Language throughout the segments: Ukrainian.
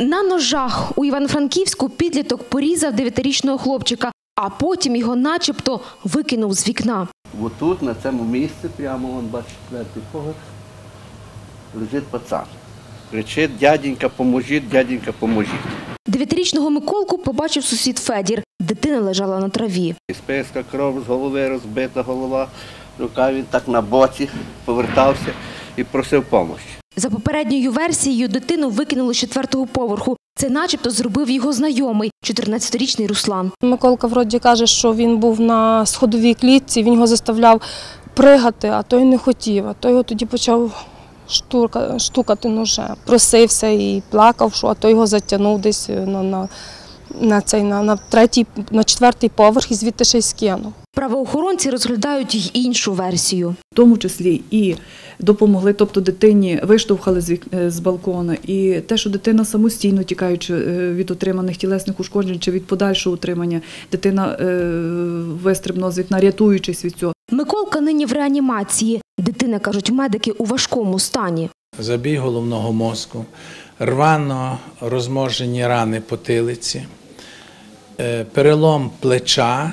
На ножах у Івано-Франківську підліток порізав дев'ятирічного хлопчика, а потім його начебто викинув з вікна. Отут, на цьому місці, прямо вон, бачите, четвертий поверх, лежить пацан. Кричить, дяденька, поможіть, дяденька, поможіть. Дев'ятирічного Миколку побачив сусід Федір. Дитина лежала на траві. Списка кров з голови, розбита голова, рука він так на боці повертався і просив допомоги. За попередньою версією, дитину викинули з четвертого поверху. Це начебто зробив його знайомий, 14-річний Руслан. Миколка вроді каже, що він був на сходовій клітці, він його заставляв пригати, а той не хотів. А той його тоді почав штурка, штукати ножем. Просився і плакав, що а той його затягнув десь на, на, на, цей, на, на, третій, на четвертий поверх і звідти ще й скинув. Правоохоронці розглядають й іншу версію. в тому числі і допомогли, тобто дитині виштовхали з, е, з балкона, і те, що дитина самостійно тікаючи е, від отриманих тілесних ушкоджень чи від подальшого утримання, дитина е, вистрибнула з вікна, рятуючись від цього. Миколка нині в реанімації. Дитина, кажуть медики, у важкому стані. забій головного мозку, рвано розможені рани потилиці, перелом плеча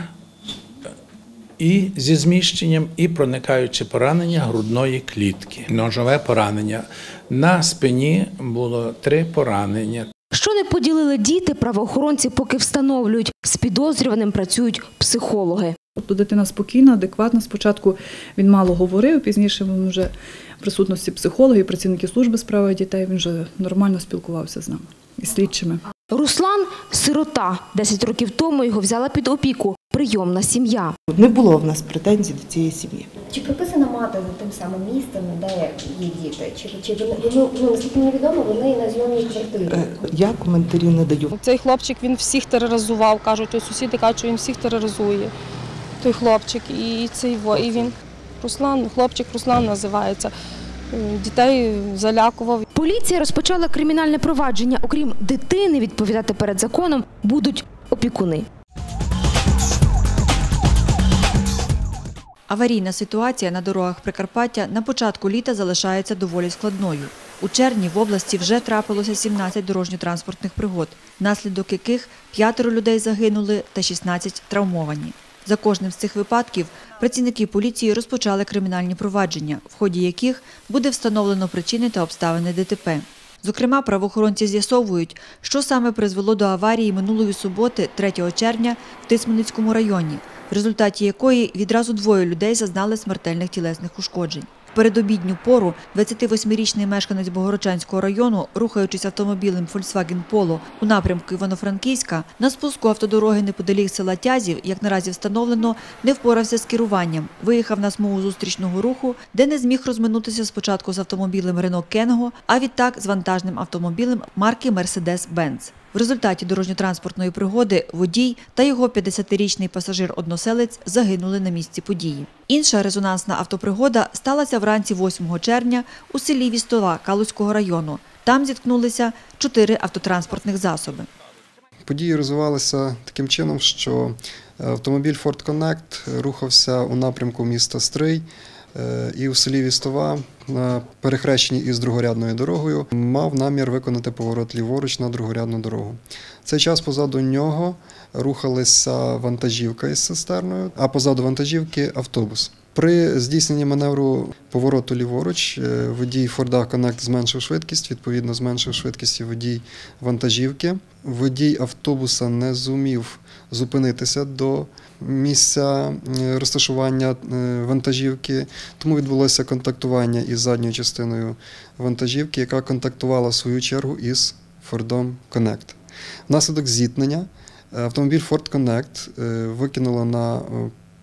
і зі зміщенням і проникаюче поранення грудної клітки. Ножове поранення. На спині було три поранення. Що не поділили діти, правоохоронці поки встановлюють. З підозрюваним працюють психологи. Тобто дитина спокійна, адекватна. Спочатку він мало говорив, пізніше він вже в присутності психологів, працівників служби справи дітей, він вже нормально спілкувався з нами і слідчими. Руслан – сирота. Десять років тому його взяла під опіку. Прийомна сім'я. Не було в нас претензій до цієї сім'ї. Чи прописана мати за тим самим містом, де є діти? Чи, чи вони, ну, наскільки мені відомо, вони на зйомній квартирі? Е, Я коментарі не даю. Цей хлопчик він всіх тероризував, кажуть, ось сусіди кажуть, що він всіх тероризує. Той хлопчик і цей во, і він Руслан, хлопчик Руслан називається. Е, Дітей залякував. Поліція розпочала кримінальне провадження. Окрім дитини, відповідати перед законом будуть опікуни. Аварійна ситуація на дорогах Прикарпаття на початку літа залишається доволі складною. У червні в області вже трапилося 17 дорожньо-транспортних пригод, внаслідок яких п'ятеро людей загинули та 16 травмовані. За кожним з цих випадків працівники поліції розпочали кримінальні провадження, в ході яких буде встановлено причини та обставини ДТП. Зокрема, правоохоронці з'ясовують, що саме призвело до аварії минулої суботи, 3 червня, в Тисменницькому районі, в результаті якої відразу двоє людей зазнали смертельних тілесних ушкоджень. Передобідню пору 28-річний мешканець Богородчанського району, рухаючись автомобілем Volkswagen Polo у напрямку Івано-Франківська, на спуску автодороги неподалік села Тязів, як наразі встановлено, не впорався з керуванням, виїхав на смугу зустрічного руху, де не зміг розминутися спочатку з автомобілем Renault Кенго, а відтак з вантажним автомобілем марки Mercedes-Benz. В результаті дорожньо-транспортної пригоди водій та його 50-річний пасажир-односелець загинули на місці події. Інша резонансна автопригода сталася вранці 8 червня у селі Вістова Калузького району. Там зіткнулися чотири автотранспортних засоби. Події розвивалися таким чином, що автомобіль Ford Connect рухався у напрямку міста Стрий е, і у селі Вістова на перехрещенні із другорядною дорогою мав намір виконати поворот ліворуч на другорядну дорогу. Цей час позаду нього рухалася вантажівка із цистерною, а позаду вантажівки автобус. При здійсненні маневру повороту ліворуч е, водій Форда Connect зменшив швидкість, відповідно зменшив швидкість водій вантажівки. Водій автобуса не зумів зупинитися до місця е, розташування е, вантажівки, тому відбулося контактування із задньою частиною вантажівки, яка контактувала в свою чергу із Фордом Connect. Внаслідок зіткнення автомобіль Ford Connect викинуло на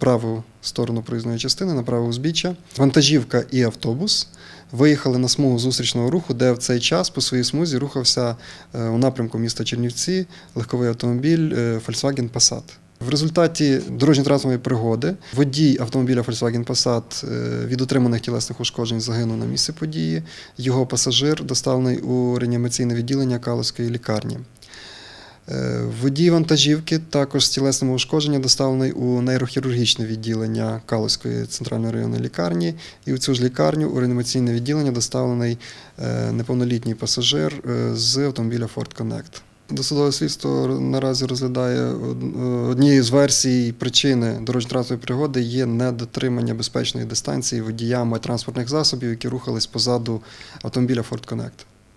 праву сторону проїзної частини, на праве узбіччя. Вантажівка і автобус виїхали на смугу зустрічного руху, де в цей час по своїй смузі рухався е, у напрямку міста Чернівці легковий автомобіль е, Volkswagen Passat. В результаті дорожньо-транспортної пригоди водій автомобіля Volkswagen Passat е, від отриманих тілесних ушкоджень загинув на місці події. Його пасажир доставлений у реанімаційне відділення Калузької лікарні. Е, Водій вантажівки також з тілесним ушкодженням доставлений у нейрохірургічне відділення Калузької центральної районної лікарні. І в цю ж лікарню у реанімаційне відділення доставлений е, неповнолітній пасажир е, з автомобіля Ford Connect. Досудове слідство наразі розглядає од- однією з версій причини дорожньо-транспортної пригоди є недотримання безпечної дистанції водіями транспортних засобів, які рухались позаду автомобіля Ford Connect.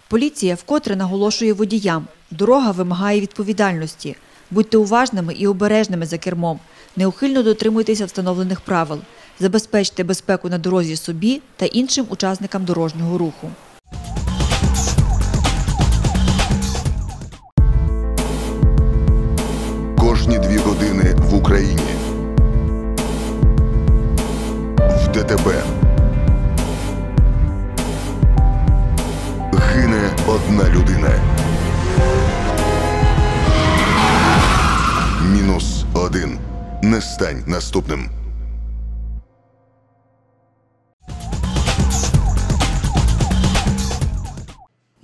Поліція вкотре наголошує водіям. Дорога вимагає відповідальності. Будьте уважними і обережними за кермом. Неухильно дотримуйтеся встановлених правил. Забезпечте безпеку на дорозі собі та іншим учасникам дорожнього руху. Кожні дві години в Україні.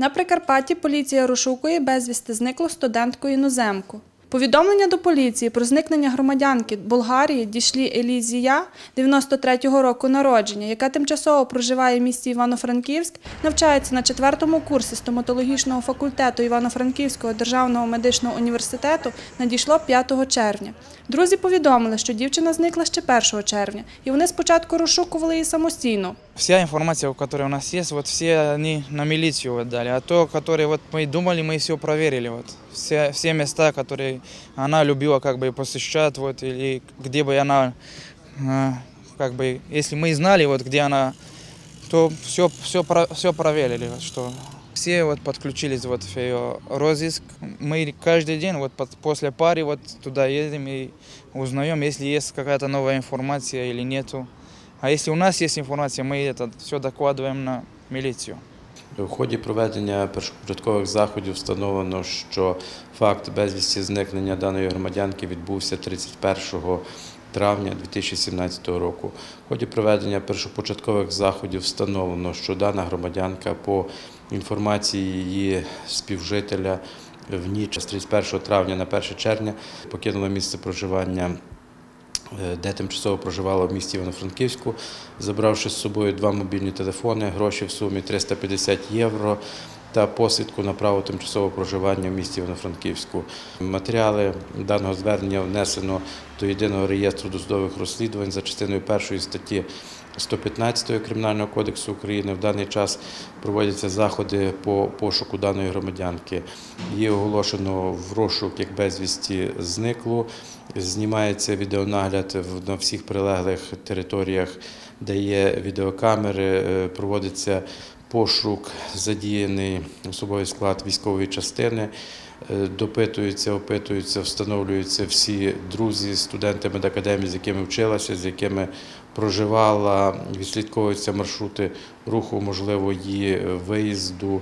На Прикарпатті поліція розшукує безвісти зниклу студентку іноземку. Повідомлення до поліції про зникнення громадянки Болгарії дійшли Елізія 93-го року народження, яка тимчасово проживає в місті Івано-Франківськ, навчається на четвертому курсі стоматологічного факультету Івано-Франківського державного медичного університету, надійшло 5 червня. Друзі повідомили, що дівчина зникла ще 1 червня, і вони спочатку розшукували її самостійно. Вся информация, которая у нас есть, вот все они на милицию вот дали. А то, которые вот мы думали, мы все проверили. Вот. Все, все места, которые она любила как бы посещать, вот, или где бы она, э, как бы, если мы знали, вот, где она, то все, все, все проверили, вот, что все вот подключились вот в ее розыск. Мы каждый день вот под- после пары вот туда едем и узнаем, если есть какая-то новая информация или нету. А если у нас есть информация, мы это все докладываем на милицию. У ході проведення першопочаткових заходів встановлено, що факт безвісті зникнення даної громадянки відбувся 31 травня 2017 року. В ході проведення першопочаткових заходів встановлено, що дана громадянка по інформації її співжителя в ніч з 31 травня на 1 червня покинула місце проживання е, де тимчасово проживала в місті Івано-Франківську, забравши з собою два мобільні телефони, гроші в сумі 350 євро та посвідку на право тимчасового проживання в місті Івано-Франківську. Матеріали даного звернення внесено до єдиного реєстру досудових розслідувань за частиною першої статті 115 Кримінального кодексу України. В даний час проводяться заходи по пошуку даної громадянки. Її оголошено в розшук як безвісті зниклу. Знімається відеонагляд на всіх прилеглих територіях, де є відеокамери, е, проводиться пошук, задіяний особовий склад військової частини. Е, Допитуються, опитуються, встановлюються всі друзі, студенти медакадемії, з якими вчилася, з якими проживала, відслідковуються маршрути руху, можливо, її виїзду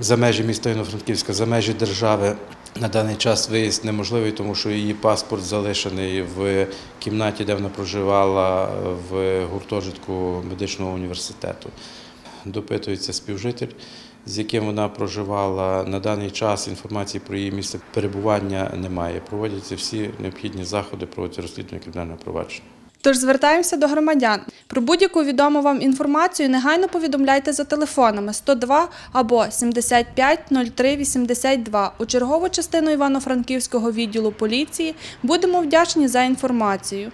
за межі міста Івано-Франківська, за межі держави. На даний час виїзд неможливий, тому що її паспорт залишений в кімнаті, де вона проживала в гуртожитку медичного університету. Допитується співжитель, з яким вона проживала. На даний час інформації про її місце перебування немає. Проводяться всі необхідні заходи, проводяться розслідування кримінального провадження. Тож звертаємося до громадян. Про будь-яку відому вам інформацію негайно повідомляйте за телефонами 102 або 75 03 82 у чергову частину Івано-Франківського відділу поліції. Будемо вдячні за інформацію.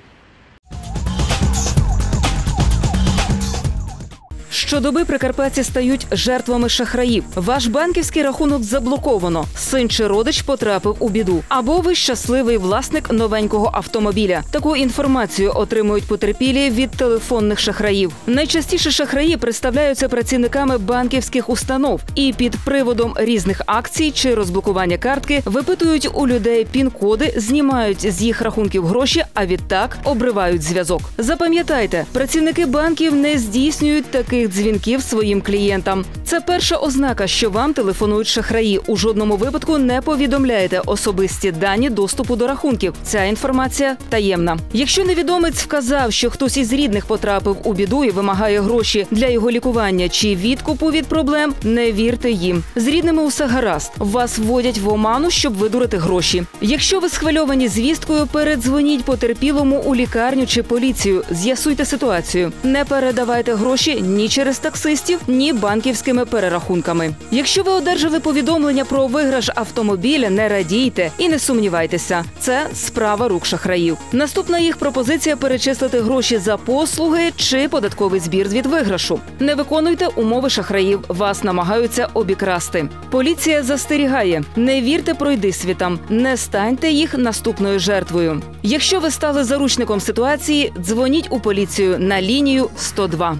Щодоби прикарпатці стають жертвами шахраїв. Ваш банківський рахунок заблоковано. Син чи родич потрапив у біду. Або ви щасливий власник новенького автомобіля. Таку інформацію отримують потерпілі від телефонних шахраїв. Найчастіше шахраї представляються працівниками банківських установ і під приводом різних акцій чи розблокування картки випитують у людей пін-коди, знімають з їх рахунків гроші, а відтак обривають зв'язок. Запам'ятайте, працівники банків не здійснюють таких дзвінків своїм клієнтам. Це перша ознака, що вам телефонують шахраї. У жодному випадку не повідомляєте особисті дані доступу до рахунків. Ця інформація таємна. Якщо невідомець вказав, що хтось із рідних потрапив у біду і вимагає гроші для його лікування чи відкупу від проблем, не вірте їм. З рідними усе гаразд. Вас вводять в оману, щоб видурити гроші. Якщо ви схвильовані звісткою, передзвоніть потерпілому у лікарню чи поліцію. З'ясуйте ситуацію. Не передавайте гроші ні через таксистів, ні банківськими перерахунками. Якщо ви одержали повідомлення про виграш автомобіля, не радійте і не сумнівайтеся. Це справа рук шахраїв. Наступна їх пропозиція перечислити гроші за послуги чи податковий збір від виграшу. Не виконуйте умови шахраїв. Вас намагаються обікрасти. Поліція застерігає: не вірте пройдисвітам, не станьте їх наступною жертвою. Якщо ви стали заручником ситуації, дзвоніть у поліцію на лінію 102.